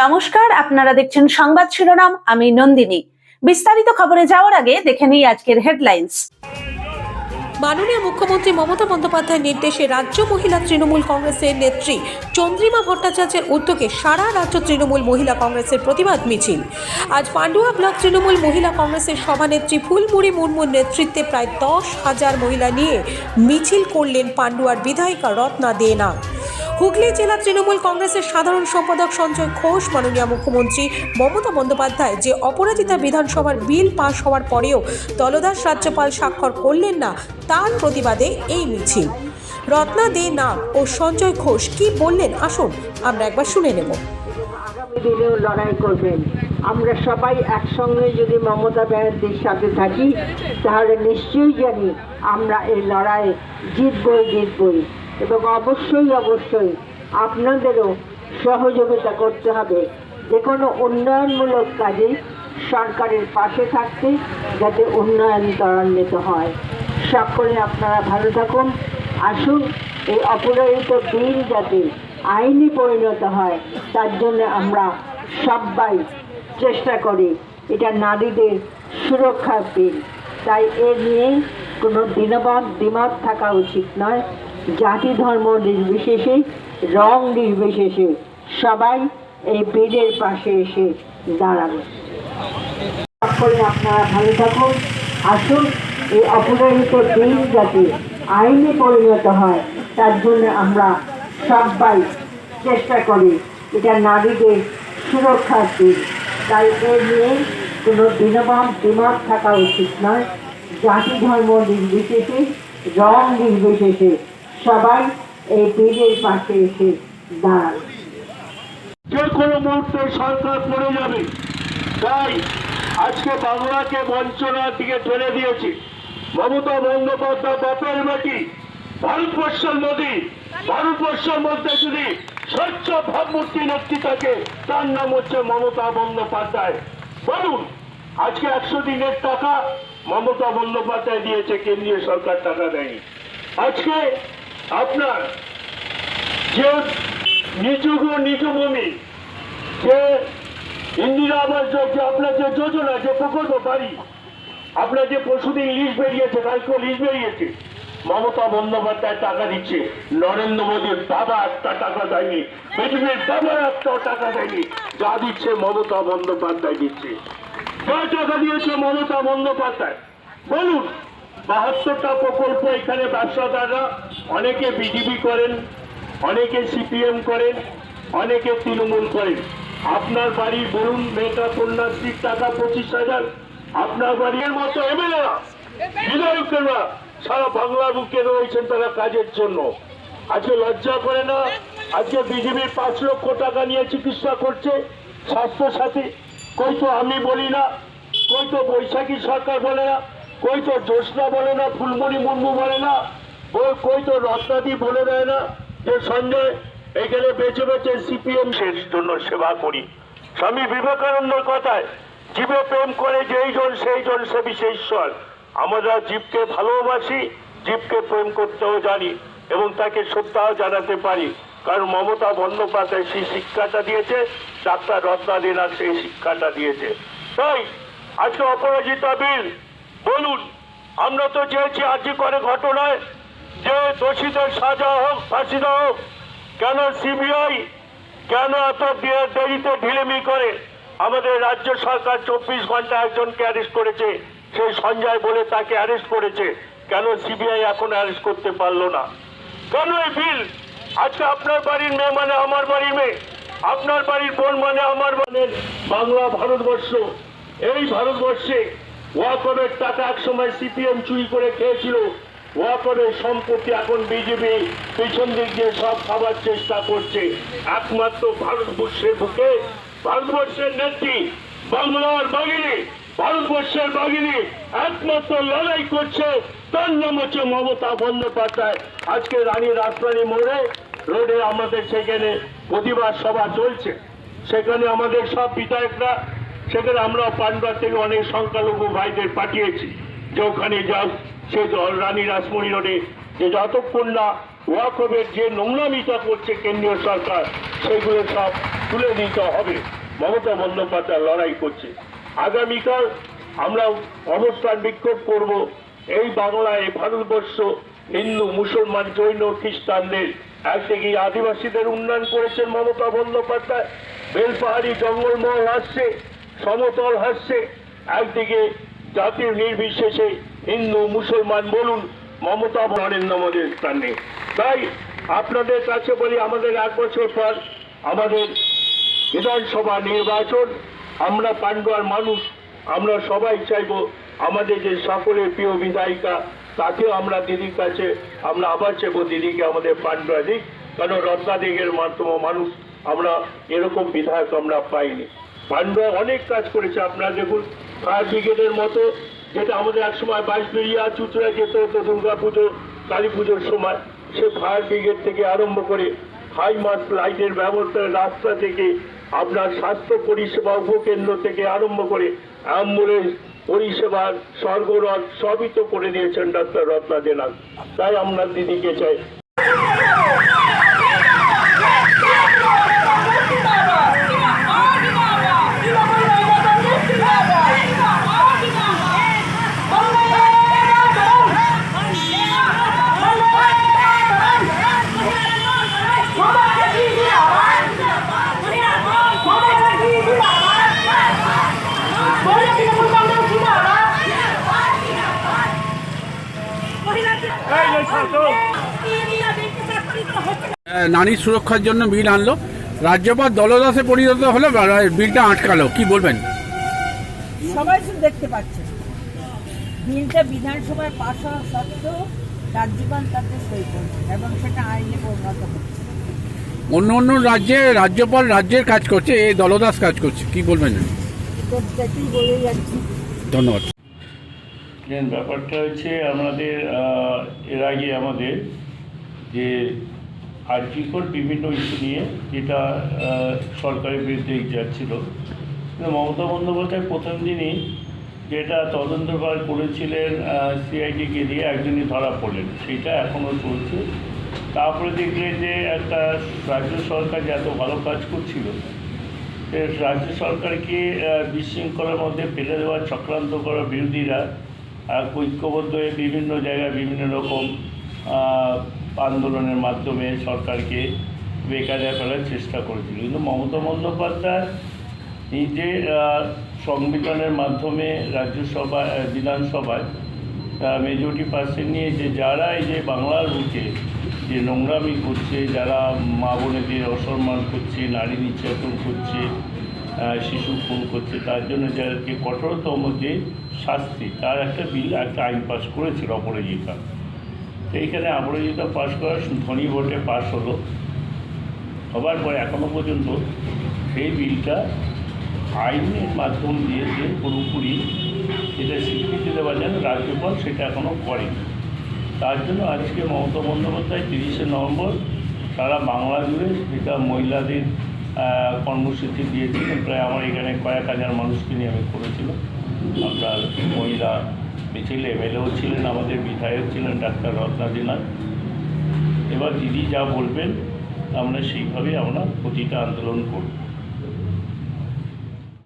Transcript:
নমস্কার, আপনারা দেখছেন সংবাদ শিরোনাম, আমি নন্দিনী। বিস্তারিত খবরে যাওয়ার আগে দেখে নিই আজকের হেডলাইন্স। মাননীয় মুখ্যমন্ত্রী মমতা বন্দ্যোপাধ্যায়ের নির্দেশে রাজ্য মহিলা তৃণমূল কংগ্রেসের নেত্রী চন্দ্রিমা ভট্টাচার্যের উদ্যোগে সারা রাজ্য তৃণমূল মহিলা কংগ্রেসের প্রতিবাদ মিছিল। আজ পান্ডুয়া ব্লক তৃণমূল মহিলা কংগ্রেসের সভানেত্রী ফুলমুড়ি মুর্মুর নেতৃত্বে প্রায় দশ হাজার মহিলা নিয়ে মিছিল করলেন পান্ডুয়ার বিধায়িকা রত্না দেনা। হুগলি জেলা তৃণমূল কংগ্রেসের সাধারণ সম্পাদক সঞ্জয় ঘোষ, মাননীয় মুখ্যমন্ত্রী মমতা বন্দ্যোপাধ্যায় যে অপরাজিতা বিধানসভার বিল পাশ হওয়ার পরেও দলদাস রাজ্যপাল স্বাক্ষর করলেন না, তার প্রতিবাদে এই মিছিল। রত্না দে নাগ ও সঞ্জয় ঘোষ কি বললেন? আসুন, আমরা একবার শুনে নেব। আগামী দিনেও লড়াই করবেন। আমরা সবাই একসঙ্গে যদি মমতা ব্যানার্জির সাথে থাকি, তাহলে নিশ্চয়ই জানি আমরা এই লড়াই জিতবই জিতবই। এবং অবশ্যই অবশ্যই আপনাদেরও সহযোগিতা করতে হবে। যে কোনো উন্নয়নমূলক কাজে সরকারের পাশে থাকতে যাতে উন্নয়ন ত্বরান্বিত হয়। সকলে আপনারা ভালো থাকুন। আসুন, এই অপরাহিত বিল যাতে আইনি পরিণত হয়, তার জন্য আমরা সবাই চেষ্টা করি এটা নারীদের সুরক্ষার বিল তাই এ নিয়ে কোনো দিনমত দ্বিমত থাকা উচিত নয়। জাতি ধর্ম নির্বিশেষে, রং নির্বিশেষে সবাই এই বিলের পাশে এসে দাঁড়াবে। আপনারা ভালো থাকুন। আসুন, এই অপরাজিত দিন যাতে আইনে পরিণত হয়, তার জন্য আমরা সবাই চেষ্টা করি এটা নারীদের সুরক্ষার দিন। তাই এ নিয়ে কোনো দিনবাম দ্বিমত থাকা উচিত নয়। জাতি ধর্ম নির্বিশেষে, রং নির্বিশেষে সবাই এই পাশে এসে দাঁড়ান। যে কোনো মুহূর্তে সরকার পড়ে যাবে। তাই আজকে বাংলাকে বঞ্চনার দিকে ঠেলে দিয়েছে। মমতা বন্দ্যোপাধ্যায় বাপের বেটি, ভারতবর্ষের নদী ভারতবর্ষের মধ্যে যদি স্বচ্ছ ভাবমূর্তি নেত্রী থাকে, তার নাম হচ্ছে মমতা বন্দ্যোপাধ্যায়। বলুন, আজকে একশো দিনের টাকা মমতা বন্দ্যোপাধ্যায় দিয়েছে, কেন্দ্রীয় সরকার টাকা দেয়নি। আজকে আপনার যে গো নিচু ভূমি যে ইন্দিরা আবাস যোগ- যে আপনার যে যোজনা, যে প্রকল্প বাড়ি, আপনার যে পশুদিন লিস্ট বেরিয়েছে কালকে লিস্ট বেরিয়েছে, মমতা বন্দ্যোপাধ্যায় টাকা দিচ্ছে, নরেন্দ্র মোদীর বাবা একটা টাকা দেয়নি, পৃথিবীর বাবা একটাও টাকা দেয়নি, যা দিচ্ছে মমতা বন্দ্যোপাধ্যায় দিচ্ছে। যা টাকা দিয়েছে মমতা বন্দ্যোপাধ্যায়। বলুন বাহাত্তরটা প্রকল্প এখানে ব্যবসাদাররা, অনেকে বিজেপি করেন, অনেকে সিপিএম করেন, অনেকে তৃণমূল করেন। আপনার বাড়ি বলুন, মেয়েটা কন্যাশ্রীর টাকা পঁচিশ হাজার, আপনার বাড়ির মতো এমএলএরা বিধায়কেরা সারা বাংলার বুকে রয়েছেন তারা কাজের জন্য। আজকে লজ্জা করে না, আজকে বিজেপির পাঁচ লক্ষ টাকা নিয়ে চিকিৎসা করছে স্বাস্থ্য সাথী কই তো আমি বলি না, কই তো বৈশাখী সরকার বলে না কই তো জ্যোৎস্না বলে না, ফুলমণি মুর্মু বলে না? ও- কই তো রত্নাদি বলে দেয় না যে সঞ্জয় এখানে বেঁচে বেঁচে সিপিএম শেষ জন্য সেবা করি? স্বামী বিবেকানন্দর কথায়, জীবে প্রেম করে যেই জন, সেই জন সে বিশেষ ঈশ্বর। আমরা জীবকে ভালোবাসি, জীবকে প্রেম করতেও জানি এবং তাকে শ্রদ্ধাও জানাতে পারি। কারণ মমতা বন্দ্যোপাধ্যায় সেই শিক্ষাটা দিয়েছে, ডাক্তার রত্না দেনা সেই শিক্ষাটা দিয়েছে। তাই, আজকে অপরাজিতা বিল বলুন, আমরা তো চেয়েছি আজকে করে ঘটনায় যে দোষীদের সাজা হোক, ফাঁসি দেওয়া হোক, কেন সিবিআই কেন এত দেরিতে ঢিলেমি করে? আমাদের রাজ্য সরকার চব্বিশ ঘণ্টা একজনকে অ্যারেস্ট করেছে, সেই সঞ্জয় বলে তাকে অ্যারেস্ট করেছে। কেন সিবিআই এখন অ্যারেস্ট করতে পারল না? কেন এই বিল? আজকে আপনার বাড়ির মেয়ে মানে আমার বাড়ির মেয়ে। আপনার বাড়ির বোন মানে আমার মানে বাংলা ভারতবর্ষ। এই ভারতবর্ষে ওয়াকরের টাকা একসময় সিপিএম চুরি করে খেয়েছিল। ওয়াকরের সম্পত্তি এখন বিজেপি পিছন দিক দিয়ে সব খাবার চেষ্টা করছে। একমাত্র ভারতবর্ষের বুকে, ভারতবর্ষের নেত্রী, বাংলার বাগিনী, ভারতবর্ষের বাগিনী একমাত্র লড়াই করছে, তার নাম হচ্ছে মমতা বন্দ্যোপাধ্যায়। আজকে রানী রাজরানী মোড়ে, রোডে আমাদের সেখানে প্রতিবাদ সভা চলছে। সেখানে আমাদের সব বিধায়করা সেখানে আমরা পান্ডার থেকে অনেক সংখ্যালঘু ভাইদের পাঠিয়েছি যে ওখানে যাও। সে রানী রাসমণি রোডে। যে যতক্ষণ না ওয়াকবের যে নোংরামিটা করছে কেন্দ্রীয় সরকার, সেগুলো সব তুলে দিতে হবে। মমতা বন্দ্যোপাধ্যায় লড়াই করছে। আগামীকাল আমরা অবস্থান বিক্ষোভ করব। এই বাংলায় ভারতবর্ষ, হিন্দু, মুসলমান, জৈন, খ্রিস্টানদের একদিকে আদিবাসীদের উন্নয়ন করেছেন মমতা বন্দ্যোপাধ্যায়। বেলপাহাড়ি জঙ্গলমহল আসছে। সমতল হাসছে একদিকে জাতির নির্বিশেষে হিন্দু, মুসলমান বলুন, মমতা নরেন্দ্র মোদীর স্থানে। তাই আপনাদের কাছে বলি, আমাদের এক বছর পর আমাদের বিধানসভা নির্বাচন, আমরা পান্ডুয়ার মানুষ, আমরা সবাই চাইব আমাদের যে সকলের প্রিয় বিধায়িকা, তাকেও আমরা দিদির কাছে, আমরা আবার চাইব দিদিকে আমাদের পান্ডুয়া দিক, কারণ রত্নাদিকের মাধ্যমে মানুষ আমরা, এরকম বিধায়ক আমরা পাইনি। পান্ডুয়া অনেক কাজ করেছে আপনারা দেখুন ফায়ার ব্রিগেডের মতো, যেটা আমাদের একসময় বাইশ বেরিয়া চুচড়া যেতে হতো দুর্গা পুজো, কালী পুজোর সময়, সে ফায়ার ব্রিগেড থেকে আরম্ভ করে হাই মাস লাইটের ব্যবস্থা, রাস্তা থেকে, আপনার স্বাস্থ্য পরিষেবা উপকেন্দ্র থেকে আরম্ভ করে অ্যাম্বুলেন্স পরিষেবার স্বর্গরথ, সবই তো করে দিয়েছেন ডাক্তার রত্না জেনাল তাই আমরা দিদিকে চাই। নারীর সুরক্ষার জন্য বিল আনলো। রাজ্যপাল দলদাসে পরিণত হলো বিলটা আটকালো। কি বলবেন? সবাই তো দেখতে পাচ্ছে। বিলটা বিধানসভায় পাশ হওয়া সত্ত্বেও রাজ্যপাল তাতে সই করছে এবং সেটা আইনে পরিণত হচ্ছে। অন্য অন্য রাজ্যে রাজ্যপাল রাজ্যের কাজ করছে এই দলদাস কাজ করছে। কি বলবেন? ধন্যবাদ। ব্যাপারটা হচ্ছে আমাদের এর আগে আমাদের যে আর্টিকল বিভিন্ন ইস্যু নিয়ে যেটা সরকারের বিরুদ্ধে যাচ্ছিল কিন্তু মমতা বন্দ্যোপাধ্যায় প্রথম দিনই যেটা তদন্তভার করেছিলেন সিআইডিকে দিয়ে একজনই ধরা পড়লেন। সেটা এখনও চলছে। তারপরে দেখলেন যে একটা রাজ্য সরকার যে এত ভালো কাজ করছিল রাজ্য সরকারকে বিশৃঙ্খলার মধ্যে ফেলে দেওয়ার চক্রান্ত করা বিরোধীরা ঐক্যবদ্ধ হয়ে বিভিন্ন জায়গায় বিভিন্ন রকম আন্দোলনের মাধ্যমে সরকারকে বেকারে ফেলার চেষ্টা করেছিল। কিন্তু মমতা বন্দ্যোপাধ্যায় নিজে সংবিধানের মাধ্যমে রাজ্যসভায় বিধানসভায় মেজরিটি পার্সেন্ট নিয়ে যে যারা এই যে বাংলার রুটে যে নোংরামি করছে, যারা মা বোনেদের অসম্মান করছে, নারী নির্যাতন করছে শিশু খুন করছে, তার জন্য যাদেরকে কঠোরতম যে শাস্তি, তার একটা বিল, একটা আইন পাস করেছিল অপরাজিতা। তো এইখানে অপরাজিতা পাশ করার ধনী ভোটে পাশ হলো। হবার পরে এখনও পর্যন্ত সেই বিলটা আইনের মাধ্যম দিয়ে যে পুরোপুরি এটা স্বীকৃতি দেওয়া যায় রাজ্যপাল সেটা এখনও করেনি। তার জন্য আজকে মমতা বন্দ্যোপাধ্যায় তিরিশে নভেম্বর সারা বাংলা জুড়ে যেটা মহিলাদের কর্মসূচি দিয়েছিলেন, প্রায় আমার এখানে কয়েক হাজার মানুষকে নিয়ে আমি করেছিলাম। আপনার মহিলা মিছিল এমএলএও ছিলেন, আমাদের বিধায়ক ছিলেন ডাক্তার রত্না দিনাথ এবার দিদি যা বলবেন, আমরা সেইভাবে আমরা প্রতিটা আন্দোলন করব।